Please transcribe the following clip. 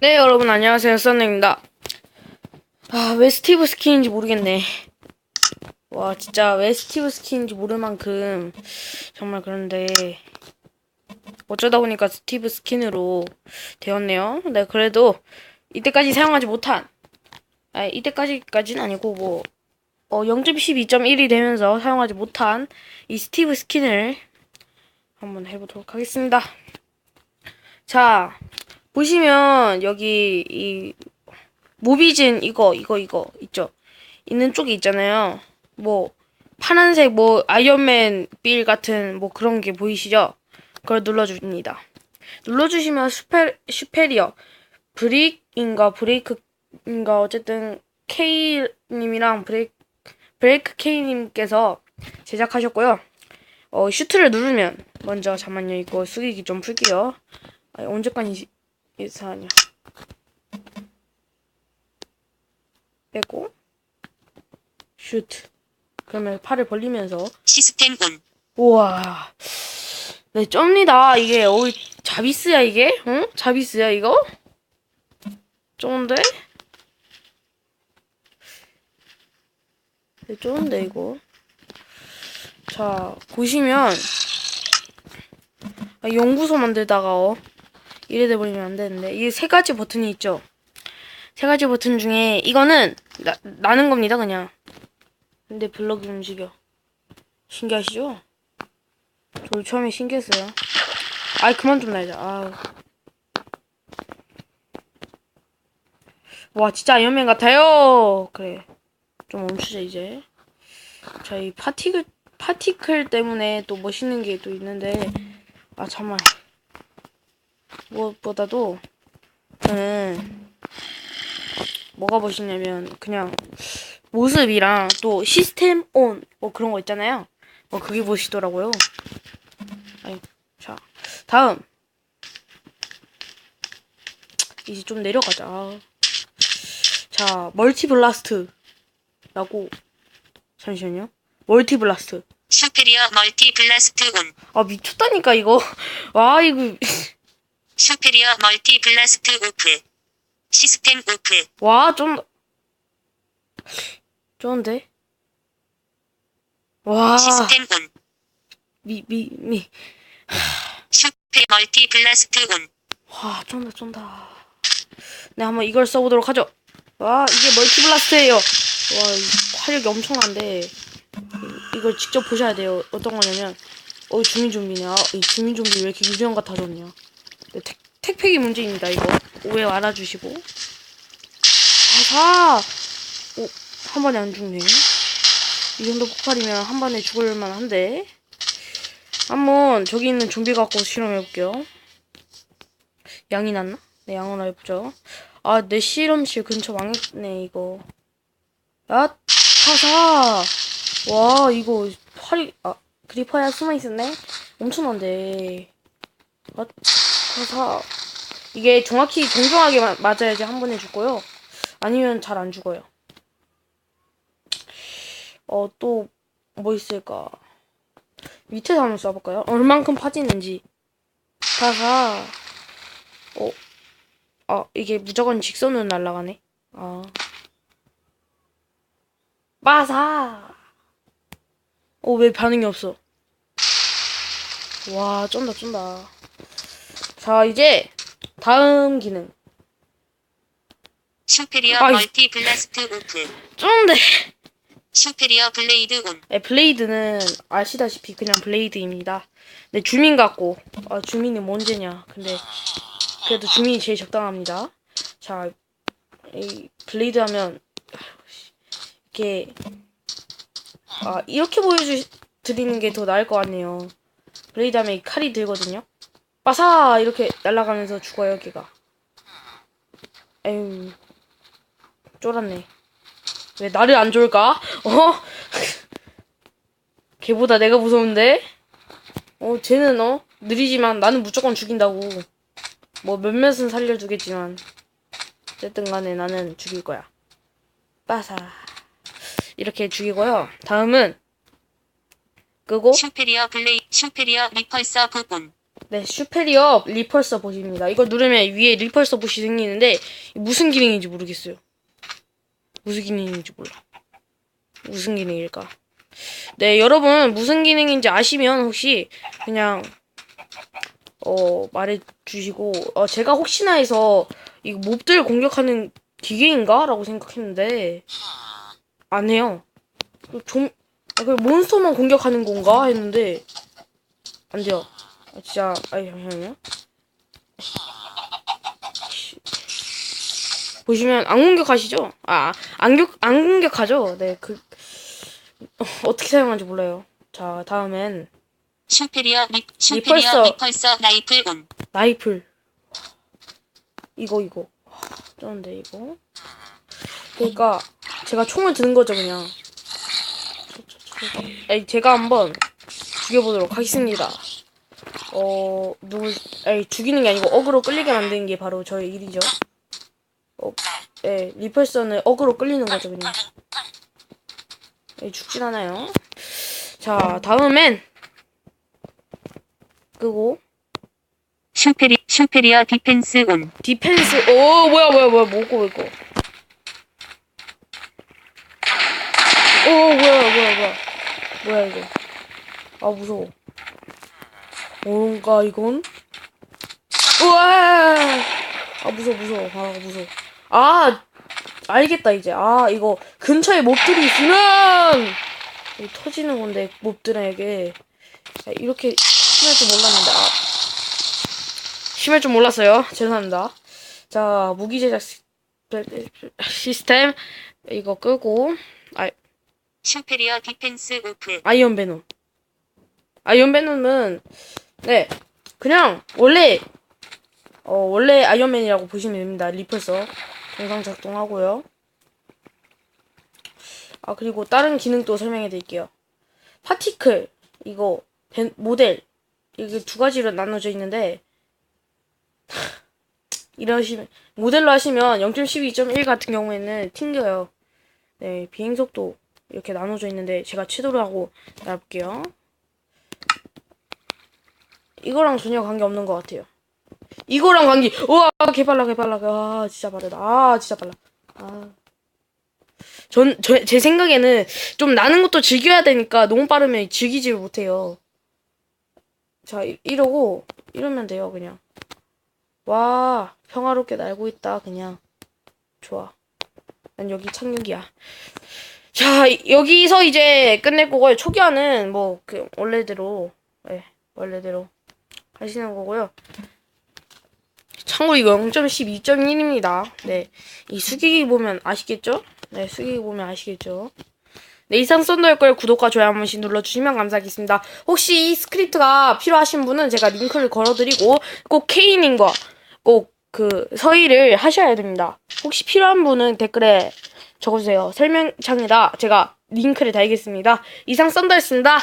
네, 여러분 안녕하세요. 썬입니다. 아, 왜 스티브 스킨인지 모르겠네. 와, 진짜 왜 스티브 스킨인지 모를 만큼 정말 그런데 어쩌다 보니까 스티브 스킨으로 되었네요. 네, 그래도 이때까지 사용하지 못한 아, 이때까지까지는 아니고 뭐 어, 0.12.1이 되면서 사용하지 못한 이 스티브 스킨을 한번 해보도록 하겠습니다. 자, 보시면 여기 이 모비진 이거 이거 이거 있죠? 있는 쪽이 있잖아요. 뭐 파란색 뭐 아이언맨 빌 같은 뭐 그런 게 보이시죠? 그걸 눌러줍니다. 눌러주시면 슈페, 슈페리어. 브릭인가 브레이크인가 어쨌든 K님이랑 브레이크 브레이크 K님께서 제작하셨고요. 어 슈트를 누르면 먼저 잠만요. 이거 숙이기 좀 풀게요. 아, 언제까지 이사하냐 빼고. 슈트 그러면 팔을 벌리면서. 시스템 온. 우와. 네 쩝니다. 이게 어이 자비스야 이게? 응? 자비스야 이거? 쩌는데? 네 쩌는데 이거. 자 보시면. 아, 연구소 만들다가 어 이래 돼버리면 안 되는데. 이 세 가지 버튼이 있죠? 세 가지 버튼 중에 이거는 나, 나는 겁니다 그냥. 근데 블럭이 움직여. 신기하시죠? 저 처음에 신기했어요. 아이 그만 좀 날자. 아우. 와 진짜 아이언맨 같아요! 그래. 좀 멈추자 이제. 자이 파티클 파티클 때문에 또 멋있는 게 또 있는데. 아 잠만 무엇보다도 음 뭐가 멋있냐면 그냥 모습이랑 또 시스템 온 뭐 그런 거 있잖아요. 뭐 그게 멋있더라고요. 아이 자 다음 이제 좀 내려가자. 자 멀티 블라스트라고 잠시만요. 멀티 블라스트. 슈페리어 멀티 블라스트 온. 아 미쳤다니까 이거. 와 이거 슈페리어 멀티 블라스트 오프. 시스템 오프. 와, 좀, 좋은데? 와, 시스템 온. 미, 미, 미. 슈페 멀티 블라스트 온. 와, 쫀다, 쫀다. 네, 한번 이걸 써보도록 하죠. 와, 이게 멀티 블라스트예요. 와, 이 화력이 엄청난데. 이- 이걸 직접 보셔야 돼요. 어떤 거냐면, 어, 주민 좀비네. 아, 이 주민 좀비 왜 이렇게 유령 같아 졌냐. 네, 택, 택팩이 문제입니다, 이거. 오해 알아주시고. 아, 사! 오, 한 번에 안 죽네. 이 정도 폭발이면 한 번에 죽을 만 한데. 한번 저기 있는 좀비 갖고 실험해볼게요. 양이 났나? 네, 양으로 해보죠. 아, 내 실험실 근처 망했네, 이거. 아, 타사! 와, 이거, 활이, 아, 그리퍼야 숨어있었네? 엄청난데. 아, 타사. 이게 정확히 정중하게 마- 맞아야지 한 번에 죽고요. 아니면 잘 안 죽어요. 어, 또, 뭐 있을까? 밑에서 한번 쏴볼까요? 얼만큼 파지는지. 타사. 어, 아, 이게 무조건 직선으로 날아가네. 아. 마사! 어, 왜 반응이 없어? 와, 쫀다, 쫀다. 자, 이제, 다음 기능. 슈페리어 아이. 멀티 블라스트 오프. 쫀데! 슈페리어 블레이드 온. 네, 블레이드는 아시다시피 그냥 블레이드입니다. 네, 주민 같고, 아, 주민이 뭔죄냐. 근데, 그래도 주민이 제일 적당합니다. 자, 이 블레이드 하면, 이렇게, 아, 이렇게 보여드리는 게 더 나을 것 같네요. 블레이드 하면 이 칼이 들거든요. 빠사! 이렇게 날아가면서 죽어요, 걔가. 에휴, 쫄았네. 왜 나를 안 좋을까? 어? 걔보다 내가 무서운데? 어, 쟤는 어? 느리지만 나는 무조건 죽인다고. 뭐 몇몇은 살려주겠지만. 어쨌든 간에 나는 죽일 거야. 빠사. 이렇게 죽이고요. 다음은 끄고 슈페리어 블레이 슈페리어 리펄서 굿 온. 네, 슈페리어 리펄서 봇입니다. 이거 누르면 위에 리펄서 봇이 생기는데 무슨 기능인지 모르겠어요. 무슨 기능인지 몰라. 무슨 기능일까? 네, 여러분 무슨 기능인지 아시면 혹시 그냥 어 말해 주시고 어 제가 혹시나 해서 이거 몹들 공격하는 기계인가라고 생각했는데 안 해요. 그 좀, 아, 그 몬스터만 공격하는 건가 했는데 안 돼요. 아, 진짜, 아니 잠시만요. 보시면 안 공격하시죠? 아, 안 격, 안 공격하죠? 네, 그 어, 어떻게 사용하는지 몰라요. 자, 다음엔 슈페리어 리. 슈페리어 리펄서 라이플 온. 라이플. 이거 이거. 쩌는데 이거. 그러니까 제가 총을 드는 거죠 그냥. 에이, 제가 한번 죽여보도록 하겠습니다. 어 누굴 에이 죽이는 게 아니고 어그로 끌리게 만드는 게 바로 저의 일이죠. 어, 예, 리펄선을 어그로 끌리는 거죠 그냥. 에이, 죽진 않아요. 자 다음엔 끄고 슈페리 슈페리어 디펜스 온. 디펜스 오 뭐야 뭐야 뭐야 뭐고 이거 오 뭐야 뭐야 뭐야 뭐야 이거 아 무서워 뭔가 이건? 우와! 아 무서워 무서워. 아 무서워. 아 알겠다 이제. 아 이거 근처에 몹들이 있으면! 터지는 건데 몹들에게. 아, 이렇게 심할 줄 몰랐는데 아. 심할 줄 몰랐어요. 죄송합니다. 자, 무기 제작 시- 시스템. 이거 끄고. 아, 슈페리어 디펜스 오프. 아이언 베놈. 아이언 베놈은 네 그냥 원래 어 원래 아이언맨이라고 보시면 됩니다. 리플서 정상 작동하고요. 아 그리고 다른 기능도 설명해 드릴게요. 파티클 이거 벤- 모델 이게 두 가지로 나눠져 있는데 이러시면 모델로 하시면 0.12.1 같은 경우에는 튕겨요. 네 비행 속도 이렇게 나눠져 있는데 제가 최도로 하고 나볼게요. 이거랑 전혀 관계 없는 것 같아요. 이거랑 관계. 우와 개빨라 개빨라. 아 진짜 빠르다. 아 진짜 빨라. 아. 전, 저, 제 생각에는 좀 나는 것도 즐겨야 되니까 너무 빠르면 즐기지를 못해요. 자, 이, 이러고, 이러면 돼요, 그냥. 와, 평화롭게 날고 있다, 그냥. 좋아. 난 여기 착륙이야. 자, 이- 여기서 이제 끝낼 거고요. 초기화는 뭐, 그, 원래대로, 예, 원래대로 하시는 거고요. 참고로 이거 0.12.1입니다. 네. 이 수기기 보면 아시겠죠? 네, 수기기 보면 아시겠죠? 네, 이상 썬더일 걸 구독과 좋아요 한 번씩 눌러주시면 감사하겠습니다. 혹시 이 스크립트가 필요하신 분은 제가 링크를 걸어드리고 꼭 K님과 꼭 그 서의를 하셔야 됩니다. 혹시 필요한 분은 댓글에 적어주세요. 설명창에다 제가 링크를 달겠습니다. 이상 썬더였습니다.